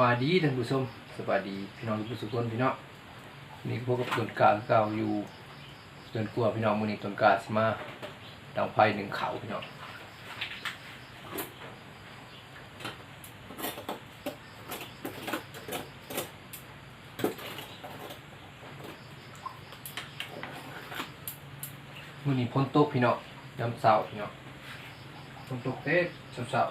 บายดีท่านผู้ชมสบายดีพี่น้องทุกคนพี่น้องนี่พวกกับต้นกาเก่าอยู่เดินกลัวพี่น้องมือนี้ต้นกาสมาดังไฟหนึ่งเขาพี่น้องมือนี้พ้นตกพี่น้องยามเช้าพี่น้องฝนตกเต๊ะเช้า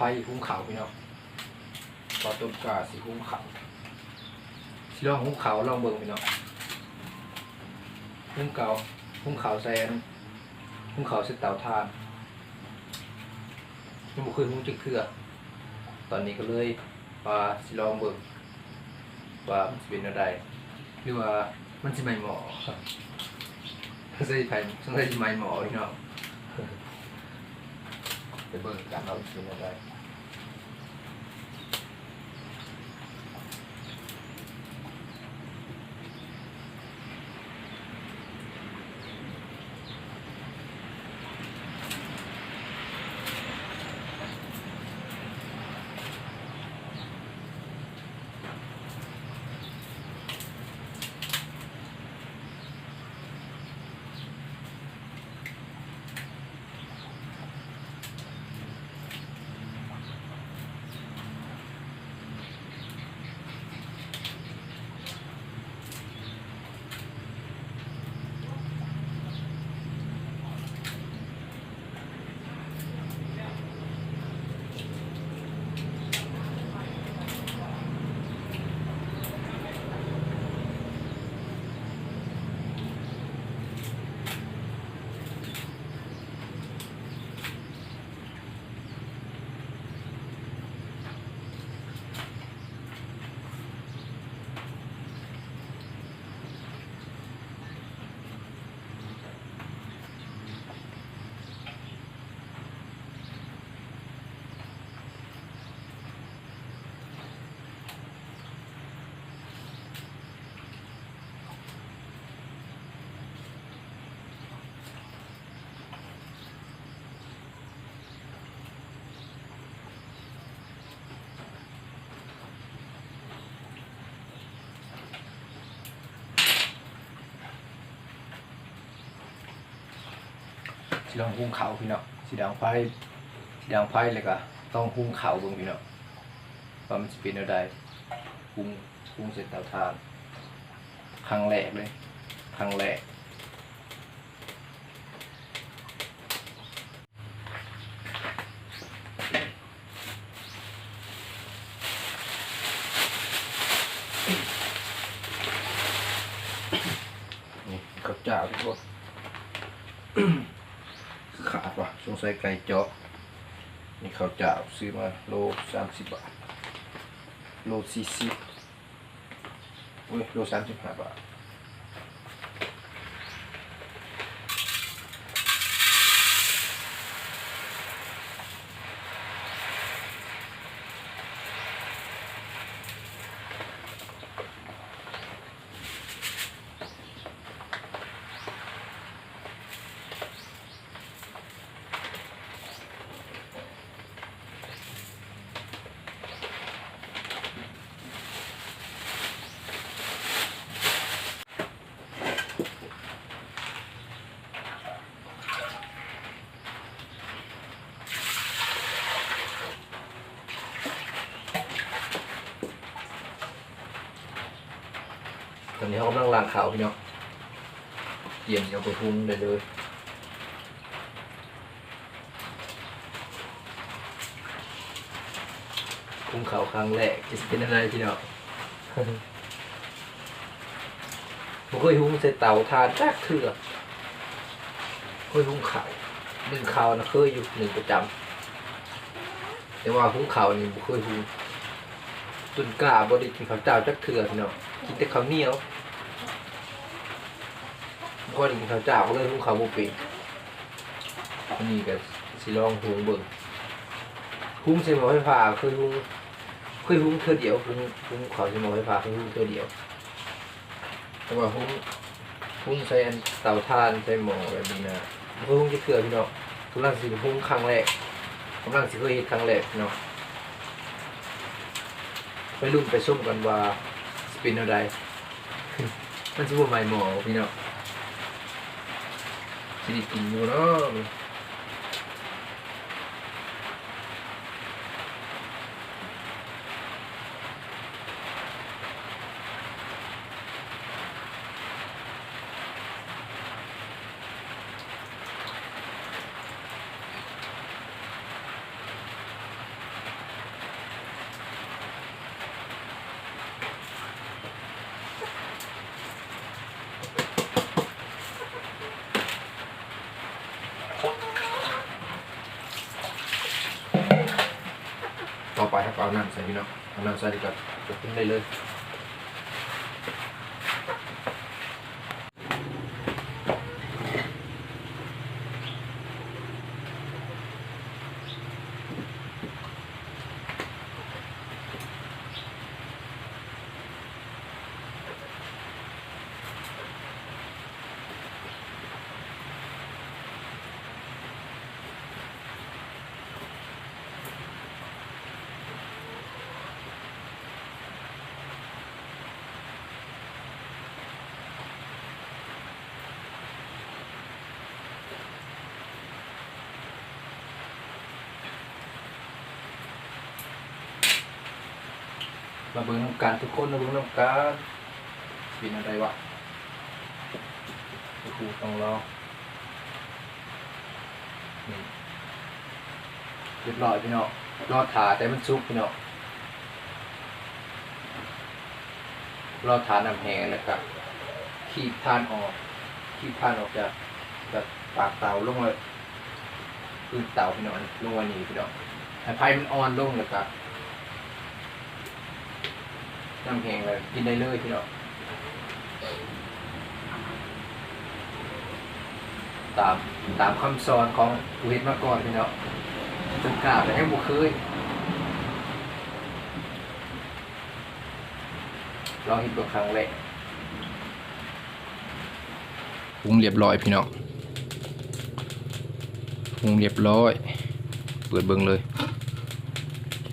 ไพ่หุ้มเขาพี่น้องพอต้นกาสีหุ้มเขาสิลองหุ้มเขาลองเบิ่งพี่น้องหุ้มเขาหุ้มเขาแซนหุ้มเขาเสเตาทานยังบ่เคยหุ้มจิกเทื่อตอนนี้ก็เลยว่าสิลองเบิ่งว่ามันสิเป็นอะไรหรือว่ามันสิไม่หมาะครับใส่ไผ่ใส่ไม่หมาะพี่น้อง ไปเบิ่งกันเสีดำหุ้มเขาพี่เน้องสีดำไฟสีดำไฟเลยก็ต้องหุ้มเขาเบิ่งพี่เน้องว่ามันจะเป็นอะไรหุ้มหุ้มเสร็จเตาทานครั้งแรกเลยครั้งแรกนี่ข้าวเจ้าทุกคน ขาดว่ะสงสัยไก่เจาะนี่เขาวเจ้าซื้อมาโลสามสิบบาท โลสี่สิบโอ้ยโลสามสิบห้าบาท อนนี้เขากำลังล้างขาวพี่น้องเตรียมเอาไปพุงได้เลยพุงขาวครั้งแรกจะเป็นอะไรพี่น้องผมเคยหุงใส่เตาทานแจ๊กเถื่อเคยหุงขาวหนึ่งขาวนะเคยอยู่หนึ่งประจำแต่ว่าหุงขาวนี่ผมเคยหุงตุนกล้าบไดิกินข้าวเจ้าจักเถื่อพี่น้องกินแต่ข้าวเหนียว พอได้กินข้าวเจ้าก็เลยหุงข้าวบุป็นอันนี้ก็สิลองหุงเบิ่งหุงใส่หม้อไฟฟ้าเคยหุงเคยหุงเทื่อเดียวหุงหุงข้าวใส่หม้อไฟฟ้าเคยหุงเทื่อเดียว แต่ว่าหุ้งหุ้งใส่เตาถ่านใส่หม้อแบบนี้นะหุ้งจะเกลือพี่น้องกำลังสิหุ้งครั้งแรกกำลังสิเคยเฮ็ดครั้งแรกพี่น้องไปรุ่นไปส้มกันว่าสปินอะไรมันจะบ่ใหม่หมอพี่น้อง สิไเนาะต่อไปถ้าเอาน้ำใส่พี่น้องเอาน้ำใส่ดีกว่าจะขึ้นได้เลย มาเบิ่งน้ำกันทุกคนมาเบิ่งน้ำกันเป็นอะไรวะทุกคนต้องรอเรียบร้อยพี่เน้องรอถาแต่มันสุกพี่เน้องรอทาน้ำแห้งแล้วก็ขีดทานออกขีดทานออกจากจากปากเตาลงมาพื้นเตาพี่เน้องลงวันนี้พี่เน้องให้ไฟมันอ่อนลงแล้วก็ น้ำแห้งเลยกินได้เลยพี่น้องตามตามคำสอนของผู้เฮ็ดมาก่อนพี่น้องจนกล้าแต่ยังบ่เคยลองเห็นตัวครั้งแรกปรุงเรียบร้อยพี่น้องปรุงเรียบร้อย เปิดเบิ่งเลย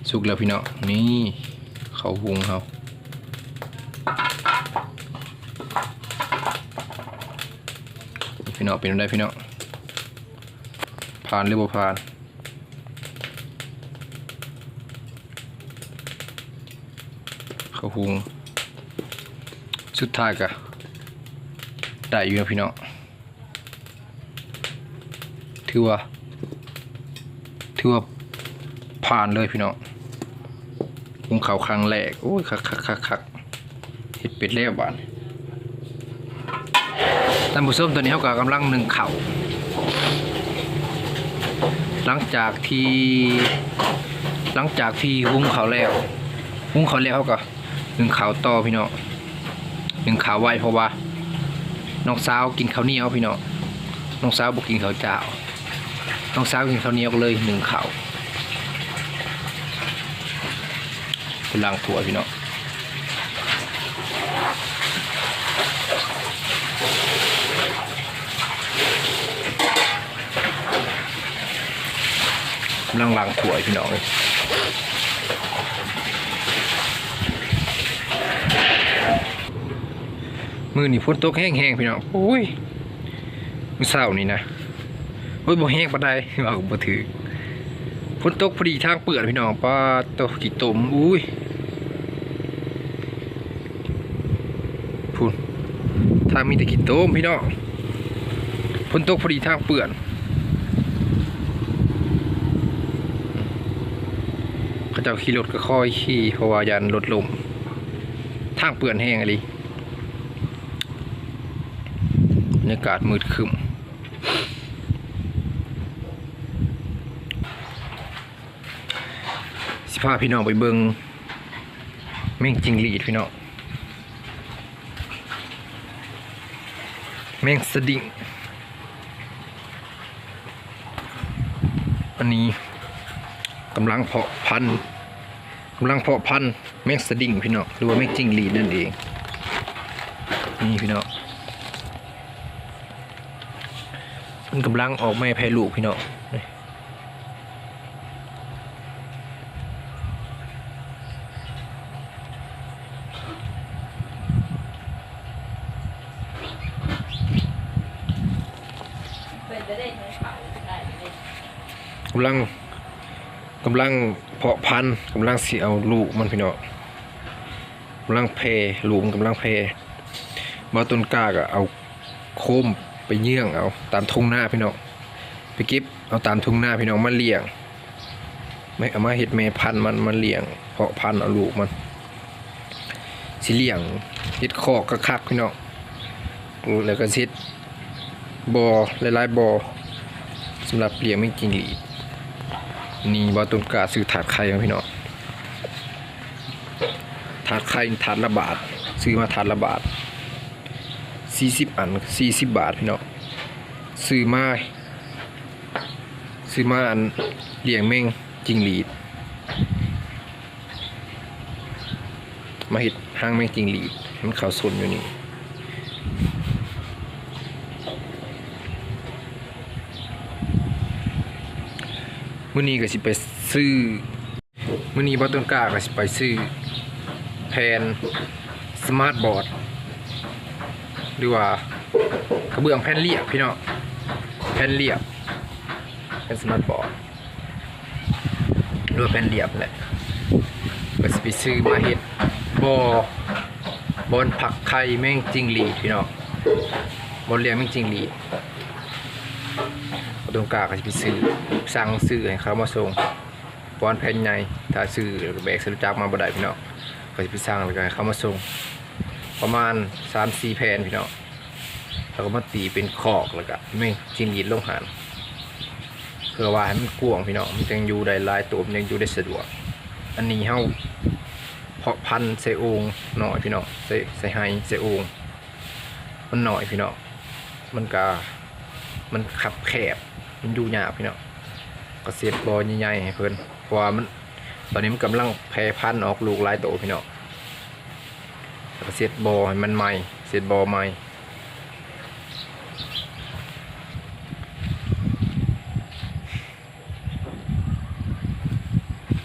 สุกแล้วพี่น้องนี่เขาหุงเขา พี่น้องเป็นอะไรพี่น้องผ่านหรือบ่ผ่านเขาหุงสุดท้ายก็ได้อยู่นะพี่น้องถือว่าถือว่าผ่านเลยพี่น้องหุงข้าวครั้งแรกโอ้ยคักคักคักคักเห็ดเป็ดแล้วบาน ท่านผู้ชมตอนนี้เขาก็กำลังหนึ่งเข้าหลังจากที่หลังจากที่หุ้งเขาแล้วหุ้งเขาแล้วเขาก็หนึ่งเข่าต่อพี่น้องหนึ่งเข่าไวเพราะว่าน้องสาวกินข้าวเหนียวพี่น้องน้องสาวบอกกินข้าวเจ้าน้องสาวกินข้าวเหนียวเลยหนึ่งเขาวเป็นล่างถั่วพี่น้อง กำลังล้างถั่วพี่น้องเลยมือนี่ฝนตกแห้งๆพี่น้องโอ้ยมือเศร้านี่นะโอ้ยบ่แห้งปานใดว่าก็บ่ถือฝนตกพอดีทางเปื้อนพี่น้องป้าตกกี่ตมอุ้ยพูนทางมีแต่กี่ตมพี่น้องฝนตกพอดีทางเปื้อนเขา เจ้าขี่รถก็ค่อยขี่เพราะว่ายันรถลมทางเปื้อนแห้งอะไรบรรยากาศมืดครึ้มสิพาพี่น้องไปเบิงแม่งจิงหรีดพี่น้องแม่งสดิ้งอันนี้กำลังเพาะพันธุ์ กำลังเพาะพันธุ์แม่งสดิ้งพี่น้องหรือว่าแม่งจิงหรีดนั่นเอง นี่พี่น้องมันกำลังออกไม่แพ้ลูกพี่น้องนี่เป็นจะได้ใช้เขาได้เลยกำลัง กำลังเพาะพันธุ์กำลังสิเอาลูกมันพี่น้องกำลังเพลูกมันกำลังเพมาต้นกาก็เอาโคมไปเยื่องเอาตามทุ่งหน้าพี่น้องไปก็บเอาตามทุ่งหน้าพี่น้องมาเลี้ยงไม่เอามาเห็ดแม่พันธุ์มันมาเลี้ยง เพาะพันธุ์เอาลูกมันสิเลี้ยงเห็ดคอกกระคักพี่น้องแล้วก็เฮ็ดบอหลายๆบอสำหรับเลี้ยงไม่กิงหลีด นี่บอต้นกาซื้อถาดไข่มาพี่น้องถาดไข่ถาดละบาท ซื้อมาถาดละบาทสี่สิบอันสี่สิบบาทพี่น้องซื้อมาซื้อมาอันเลี้ยงแม่งจิงหรีด มาเห็ดห้างแม่งจิงหรีดมันขาวซนอยู่นี่ มื้อนี้ก็สิไปซื้อมื้อนี้บ่ต้นกล้าก็สิไปซื้อแผ่นสมาร์ทบอร์ดหรือว่ากระเบื้องแผ่นเรียบพี่น้องแผ่นเรียบเป็นสมาร์ทบอร์ดหรือว่าแผ่นเรียบแหละก็สิไปซื้อมาเฮ็ดบอบอนผักไข่แม่งจิงหรีดพี่น้องบอนเลี้ยงแม่งจิงหรีด ตรงกลางก็สิไปซื้อสั่งซื้อให้เขามาส่งบอนแผ่นใหญ่ถ้าซื้อแบกสรุจักมาบ่ได้พี่น้องก็สิไปสั่งแล้วก็ให้เขามาส่งประมาณสามสี่แผ่นพี่น้องแล้วก็มาตีเป็นขอกแล้วก็ไม่จิงหรีลงหันเพื่อว่าให้มันกวางพี่น้องมันยังอยู่ได้ลายตัวมันยังอยู่ได้สะดวก อันนี้เฮาเพาะพันธุ์ใส่โองหน่อยพี่น้องใส่ใส่ไฮใส่โองมันหน่อยพี่น้องมันก็มันขับแคบ มันอยู่หยากพี่เน้องก็เสียบบอใหญ่ๆให้เพิ่นเพราะว่ามันตอนนี้มันกำลังแพร่พันธุ์ออกลูกหลายโตวพี่เน้องแล้วก็เซตบอให้มันใหม่เซตบอใหม่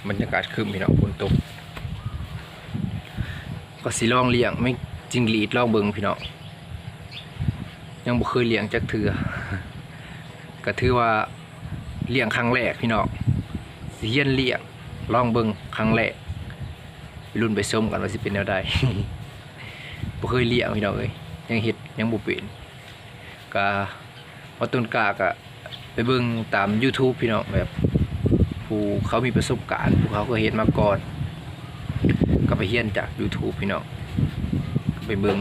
บรรยากาศคืมพี่น้องฝนตกก็สิลองเลี้ยงไม่จริงหลีดลองเบิงพี่น้องยังบ่เคยเลี้ยงจักเถือ ก็ถือว่าเลี้ยงครั้งแรกพี่น้องเฮียนเลี้ยงลองเบิงครั้งแรกรุ่นไปส้มกันว่าสิเป็นแนวใดบ่เคยเลี้ยงพี่น้องเอ้ยยังเฮ็ดยังบ่เป็นก็ว่าต้นกาก็ไปเบิงตาม YouTube พี่น้องแบบ ผู้เขามีประสบการณ์ผู้เขาก็เฮ็ดมาก่อน ก็ไปเรียนจาก YouTube พี่น้องไปเบิง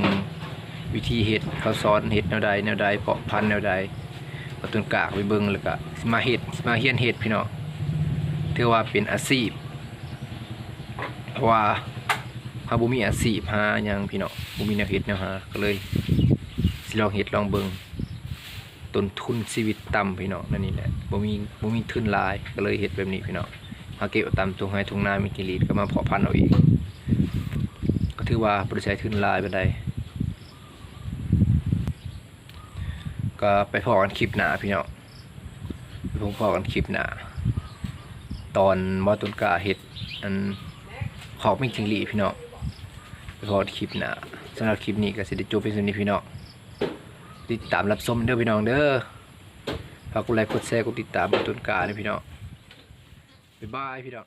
วิธีเฮ็ดเขาสอนเฮ็ดแนวใดแนวใดเพาะพันธุ์แนวใด ว่าต้นกากไปเบิ่งแล้วก็มาเฮ็ดมาเรียนเฮ็ดพี่น้องถือว่าเป็นอาชีพเพราะว่าหาบ่มีอาชีพหาหยังพี่น้องบ่มีแนวเฮ็ดแนวหาก็เลยสิลองเฮ็ดลองเบิ่งต้นทุนชีวิตต่ำพี่น้องนั่นนี่แหละบ่มีบ่มีทุนลายก็เลยเฮ็ดแบบนี้พี่น้องหาเก็บตามทุ่งไร่ทุ่งนามีกิริตก็มาเพาะพันธุ์เอาเองก็ถือว่าบ่ได้ใช้ทุนลายปานใด ก็ไปพอกันคลิปหนาพี่น้องไปพอกันคลิปหนาตอนบ่ต้นกาเฮ็ดอันขอบไม่จริงหลีพี่น้องไปพอคลิปหนะสำหรับคลิปนี้ก็สิได้จบเป็นส่วนนี้พี่น้องติดตามรับชมเด้อพี่น้องเด้อฝากกดไลค์กดแชร์กดติดตามบนต้นกาเลยพี่น้องบ๊ายบายพี่น้อง